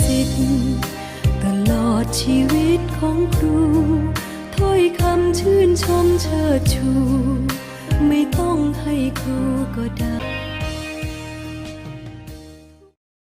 สิทธิ์ ตลอดชีวิตของครู ถ้อยคำชื่นชมเชิดชู ไม่ต้องให้ครูก็ได้